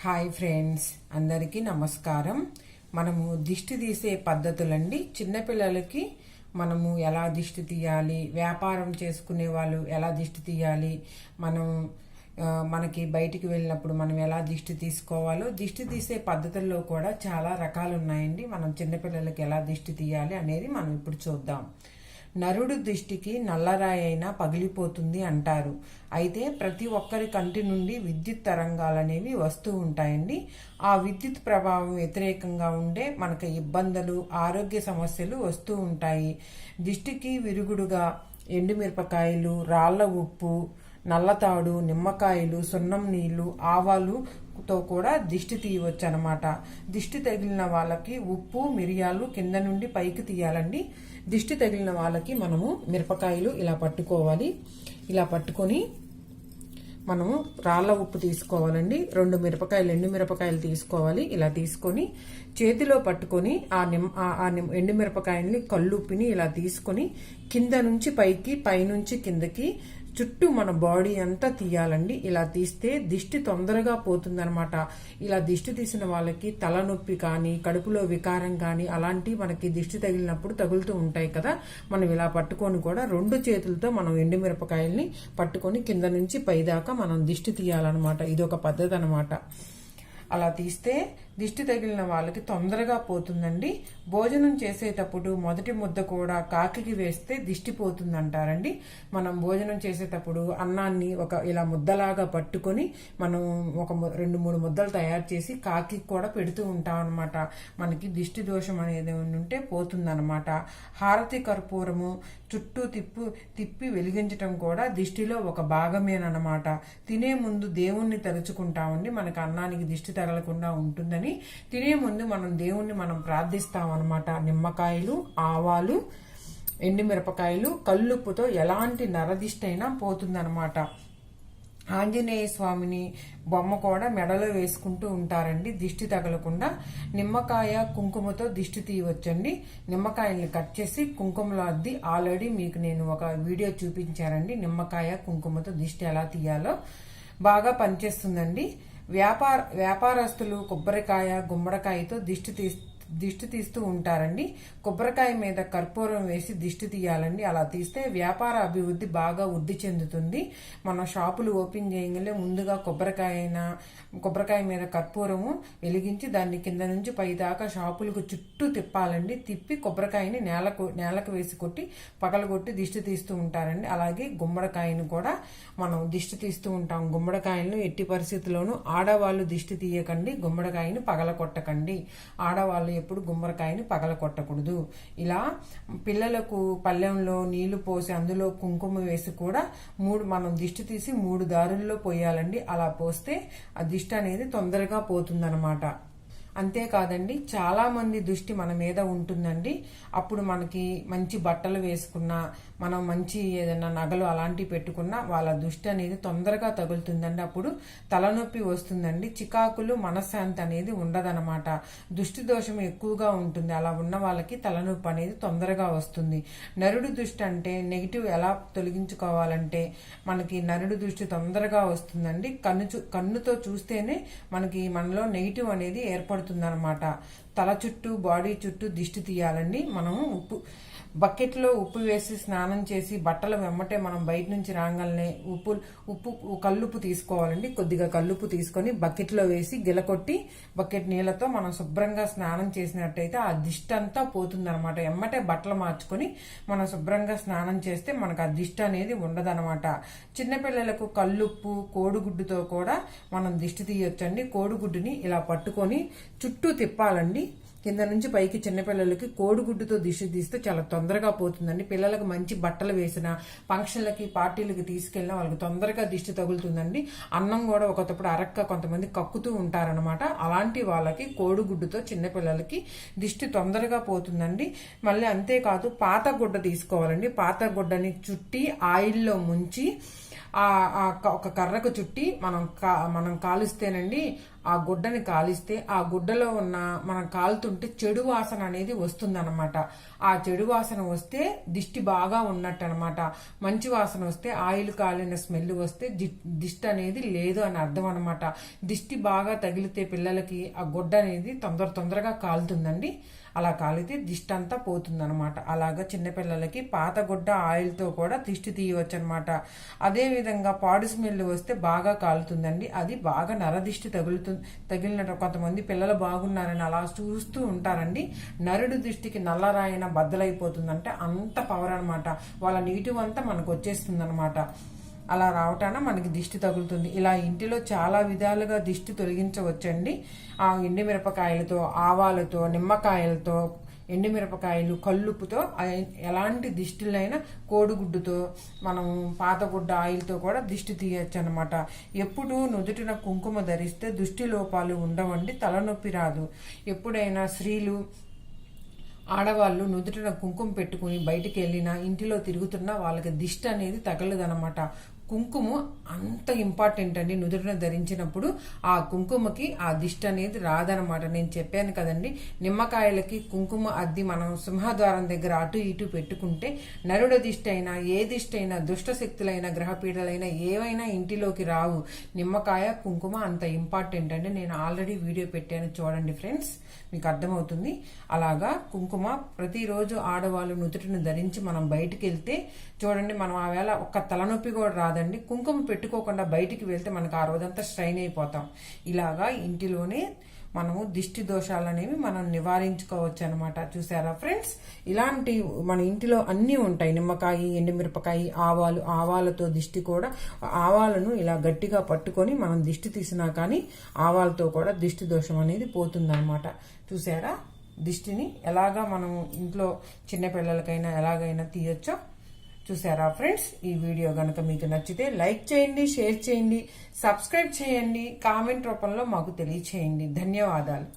Hi friends అందరికీ నమస్కారం. మనము దిష్టి తీసే పద్ధతులండి. చిన్నపిల్లలకి మనము ఎలా దిష్టి తీయాలి వ్యాపారం చేసుకునే వాళ్ళు ఎలా దిష్టి తీయాలి మనం మనకి బయటికి వెళ్ళినప్పుడు మనం ఎలా దిష్టి తీసుకోవాలో దిష్టి తీసే పద్ధతుల్లో కూడా చాలా రకాలు ఉన్నాయండి మనం చిన్నపిల్లలకి ఎలా దిష్టి తీయాలి అనేది మనం ఇప్పుడు చూద్దాం. నరుడు దృష్టికి నల్లరాయి అయినా పగిలిపోతుంది అంటారు. అయితే ప్రతి ఒక్కరి కంటి నుండి విద్యుత్ తరంగాలు అనేవి వస్తూ ఉంటాయండి. ఆ విద్యుత్ ప్రభావం వ్యతిరేకంగా ఉండే మనకు ఇబ్బందులు ఆరోగ్య సమస్యలు వస్తూ ఉంటాయి. దిష్టికి విరుగుడుగా ఎండుమిరపకాయలు రాళ్ళ ఉప్పు నల్లతాడు నిమ్మకాయలు సున్నం నీళ్ళు ఆవాలుతో కూడా దిష్టి తీయవచ్చు అనమాట దిష్టి తగిలిన వాళ్ళకి ఉప్పు మిరియాలు కింద నుండి పైకి తీయాలండి. దిష్టి తగిలిన వాళ్ళకి మనము మిరపకాయలు ఇలా పట్టుకోవాలి. ఇలా పట్టుకొని మనము రాళ్ళ ఉప్పు తీసుకోవాలండి. రెండు మిరపకాయలు ఎండు మిరపకాయలు తీసుకోవాలి. ఇలా తీసుకొని చేతిలో పట్టుకొని ఆ నిమ్ ఆ- ఎండు మిరపకాయల్ని కల్లుప్పిని ఇలా తీసుకొని కింద నుంచి పైకి పైనుంచి కిందకి చుట్టూ మన బాడీ అంతా తీయాలండి. ఇలా తీస్తే దిష్టి తొందరగా పోతుందనమాట ఇలా దిష్టి తీసిన వాళ్ళకి తలనొప్పి కానీ కడుపులో వికారం కానీ అలాంటి మనకి దిష్టి తగిలినప్పుడు తగులుతూ ఉంటాయి కదా. మనం ఇలా పట్టుకొని కూడా రెండు చేతులతో మనం ఎండుమిరపకాయల్ని పట్టుకొని కింద నుంచి పైదాకా మనం దిష్టి తీయాలన్నమాట. ఇది ఒక పద్ధతి అనమాట అలా తీస్తే దిష్టి తగిలిన వాళ్ళకి తొందరగా పోతుందండి. భోజనం చేసేటప్పుడు మొదటి ముద్ద కూడా కాకికి వేస్తే దిష్టి పోతుందంటారండి. మనం భోజనం చేసేటప్పుడు అన్నాన్ని ఒక ఇలా ముద్దలాగా పట్టుకొని మనం ఒక ము- రెండు మూడు ముద్దలు తయారు చేసి కాకి కూడా పెడుతూ ఉంటాం అనమాట మనకి దిష్టి దోషం అనేది ఉంటే పోతుందన్నమాట. హారతి కర్పూరము చుట్టూ తిప్పు తిప్పి వెలిగించటం కూడా దిష్టిలో ఒక భాగమేనమాట తినే ముందు దేవుణ్ణి తలుచుకుంటామండి. మనకు అన్నానికి దిష్టి తగలకుండా ఉంటుందని తినే ముందు మనం దేవుణ్ణి మనం ప్రార్థిస్తాం అనమాట నిమ్మకాయలు ఆవాలు ఎండుమిరపకాయలు కల్లుప్పుతో ఎలాంటి నరదిష్టైనా పోతుందనమాట ఆంజనేయ స్వామిని బొమ్మ కూడా మెడలో వేసుకుంటూ ఉంటారండి. దిష్టి తగలకుండా నిమ్మకాయ కుంకుమతో దిష్టి తీయవచ్చండి. నిమ్మకాయల్ని కట్ చేసి కుంకుమలో అద్ది ఆల్రెడీ మీకు నేను ఒక వీడియో చూపించానండి నిమ్మకాయ కుంకుమతో దిష్టి ఎలా తీయాలో బాగా పనిచేస్తుందండి. వ్యాపార వ్యాపారస్తులు కొబ్బరికాయ గుమ్మడికాయతో దిష్టి తీ దిష్టి తీస్తూ ఉంటారండి. కొబ్బరికాయ మీద కర్పూరం వేసి దిష్టి తీయాలండి. అలా తీస్తే వ్యాపార అభివృద్ధి బాగా వృద్ధి చెందుతుంది. మనం షాపులు ఓపెన్ చేయగలే ముందుగా కొబ్బరికాయ కొబ్బరికాయ మీద కర్పూరము వెలిగించి దాన్ని కింద నుంచి పై దాకా షాపులకు చుట్టూ తిప్పాలండి. తిప్పి కొబ్బరికాయని నేలకు నేలకు వేసి కొట్టి పగలగొట్టి దిష్టి తీస్తూ ఉంటారండి. అలాగే గుమ్మడికాయను కూడా మనం దిష్టి తీస్తూ ఉంటాం. గుమ్మడికాయలను ఎట్టి పరిస్థితుల్లోనూ ఆడవాళ్ళు దిష్టి తీయకండి. గుమ్మడికాయని పగల కొట్టకండి ఆడవాళ్ళు ఎప్పుడు గుమ్మడికాయని పగల కొట్టకూడదు ఇలా పిల్లలకు పళ్ళెంలో నీళ్ళు పోసి అందులో కుంకుమ వేసి కూడా మూడు మనం దిష్టి తీసి మూడు దారుల్లో పోయాలండి. అలా పోస్తే ఆ దిష్టి అనేది తొందరగా పోతుందన్నమాట. అంతేకాదండి చాలామంది దృష్టి మన మీద ఉంటుందండి. అప్పుడు మనకి మంచి బట్టలు వేసుకున్నా మనం మంచి ఏదైనా నగలు అలాంటివి పెట్టుకున్నా వాళ్ళ దృష్టి అనేది తొందరగా తగులుతుందండి. అప్పుడు తలనొప్పి వస్తుందండి. చికాకులు మనశ్శాంతి అనేది ఉండదన్నమాట. దృష్టి దోషం ఎక్కువగా ఉంటుంది. అలా ఉన్న వాళ్ళకి తలనొప్పి అనేది తొందరగా వస్తుంది. నరుడు దృష్టి అంటే నెగిటివ్ ఎలా తొలగించుకోవాలంటే మనకి నరుడు దృష్టి తొందరగా వస్తుందండి. కన్ను చూ- కన్నుతో చూస్తేనే మనకి మనలో నెగిటివ్ అనేది ఏర్పడుతుంది. ఏర్పడుతుందన్నమాట తల చుట్టూ బాడీ చుట్టూ దిష్టి తీయాలండి. మనము ఉప్పు బకెట్లో ఉప్పు వేసి స్నానం చేసి బట్టల వెమ్మటే మనం బయట నుంచి రాగానే ఉప్పు ఉప్పు కల్లుప్పు తీసుకోవాలండి. కొద్దిగా కల్లుప్పు తీసుకొని బకెట్లో వేసి గిలకొట్టి బకెట్ నీళ్ళతో మనం శుభ్రంగా స్నానం చేసినట్టయితే ఆ దిష్టంతా పోతుందనమాట ఎమ్మటే బట్టలు మార్చుకొని మనం శుభ్రంగా స్నానం చేస్తే మనకు ఆ దిష్టి అనేది ఉండదనమాట చిన్నపిల్లలకు కల్లుప్పు కోడిగుడ్డుతో కూడా మనం దిష్టి తీయొచ్చండి. కోడిగుడ్డుని ఇలా పట్టుకొని చుట్టూ తిప్పాలండి. కింద నుంచి పైకి చిన్నపిల్లలకి కోడిగుడ్డుతో దిష్టి తీస్తే చాలా తొందరగా పోతుందండి. పిల్లలకు మంచి బట్టలు వేసిన ఫంక్షన్లకి పార్టీలకి తీసుకెళ్ళినా వాళ్ళకి తొందరగా దిష్టి తగులుతుందండి. అన్నం కూడా ఒకప్పుడు అరక్క కొంతమంది కక్కుతూ ఉంటారనమాట అలాంటి వాళ్ళకి కోడిగుడ్డుతో చిన్నపిల్లలకి దిష్టి తొందరగా పోతుందండి. మళ్ళీ అంతేకాదు పాత గుడ్డ తీసుకోవాలండి. పాత గుడ్డని చుట్టి ఆయిల్లో ముంచి ఒక కర్రకు చుట్టి మనం కా మనం కాలుస్తేనండి ఆ గుడ్డని కాలిస్తే ఆ గుడ్డలో ఉన్న మనం కాలుతుంటే చెడు వాసన అనేది వస్తుందన్నమాట. ఆ చెడు వాసన వస్తే దిష్టి బాగా ఉన్నట్టు అనమాట మంచి వాసన వస్తే ఆయిల్ కాలిన స్మెల్ వస్తే దిష్టి అనేది లేదు అని అర్థం అనమాట దిష్టి బాగా తగిలితే పిల్లలకి ఆ గుడ్డ అనేది తొందర తొందరగా కాలుతుందండి. అలా కాలితే దిష్టి అంతా పోతుందన్నమాట. అలాగా చిన్నపిల్లలకి పాతగుడ్డ ఆయిల్తో కూడా దిష్టి తీయవచ్చు అనమాట అదేవిధంగా పాడు స్మెల్ వస్తే బాగా కాలుతుందండి. అది బాగా నరదిష్టి తగులుతుంది తగిలినట్టు కొంతమంది పిల్లలు బాగున్నారని అలా చూస్తూ ఉంటారండి. నరుడు దృష్టికి నల్లరాయిన బద్దలైపోతుందంటే అంత పవర్ అనమాట వాళ్ళ నీటివంతా మనకు వచ్చేస్తుంది అలా రావటాన మనకి దిష్టి తగులుతుంది. ఇలా ఇంటిలో చాలా విధాలుగా దిష్టి తొలగించవచ్చండి. ఆ ఎండు మిరపకాయలతో ఆవాలతో నిమ్మకాయలతో ఎండుమిరపకాయలు కల్లుపుతో ఎలాంటి దిష్టిలైనా కోడిగుడ్డుతో మనం పాతగుడ్డ ఆయిల్తో కూడా దిష్టి తీయచ్చు అనమాట ఎప్పుడు నుదుటిన కుంకుమ ధరిస్తే దృష్టి లోపాలు ఉండవండి తలనొప్పి రాదు. ఎప్పుడైనా స్త్రీలు ఆడవాళ్ళు నుదుటిన కుంకుమ పెట్టుకుని బయటికి వెళ్ళినా ఇంటిలో తిరుగుతున్నా వాళ్ళకి దిష్టి అనేది తగలదనమాట. కుంకుమ అంత ఇంపార్టెంట్ అండి. నుదుటిన ధరించినప్పుడు ఆ కుంకుమకి ఆ దిష్టి అనేది రాదనమాట నేను చెప్పాను కదండి నిమ్మకాయలకి కుంకుమ అద్ది మనం సింహద్వారం దగ్గర అటు ఇటు పెట్టుకుంటే నరుడ దిష్టి అయినా ఏ దిష్టి అయినా దుష్ట శక్తులైన గ్రహపీడలైనా ఏవైనా ఇంటిలోకి రావు. నిమ్మకాయ కుంకుమ అంత ఇంపార్టెంట్ అండి. నేను ఆల్రెడీ వీడియో పెట్టాను చూడండి ఫ్రెండ్స్ మీకు అర్థమవుతుంది. అలాగా కుంకుమ ప్రతిరోజు ఆడవాళ్ళు నుదుటిని ధరించి మనం బయటికి వెళ్తే చూడండి మనం ఆవేళ ఒక్క తలనొప్పి కూడా రాదు. కాదండి. కుంకుమ పెట్టుకోకుండా బయటికి వెళ్తే మనకు ఆ రోజంతా స్ట్రైన్ అయిపోతాం. ఇలాగా ఇంటిలోనే మనము దిష్టి దోషాలు అనేవి మనం నివారించుకోవచ్చు అనమాట చూసారా ఫ్రెండ్స్? ఇలాంటి మన ఇంటిలో అన్నీ ఉంటాయి. నిమ్మకాయ ఎండుమిరపకాయ ఆవాలు ఆవాలతో దిష్టి కూడా ఆవాలను ఇలా గట్టిగా పట్టుకొని మనం దిష్టి తీసినా కానీ ఆవాలతో కూడా దిష్టి దోషం అనేది పోతుందన్నమాట. చూసారా? దిష్టిని ఎలాగా మనం ఇంట్లో చిన్నపిల్లలకైనా ఎలాగైనా తీయొచ్చో చూసారా ఫ్రెండ్స్? ఈ వీడియో కనుక మీకు నచ్చితే లైక్ చేయండి షేర్ చేయండి సబ్స్క్రైబ్ చేయండి కామెంట్ రూపంలో మాకు తెలియచేయండి. ధన్యవాదాలు.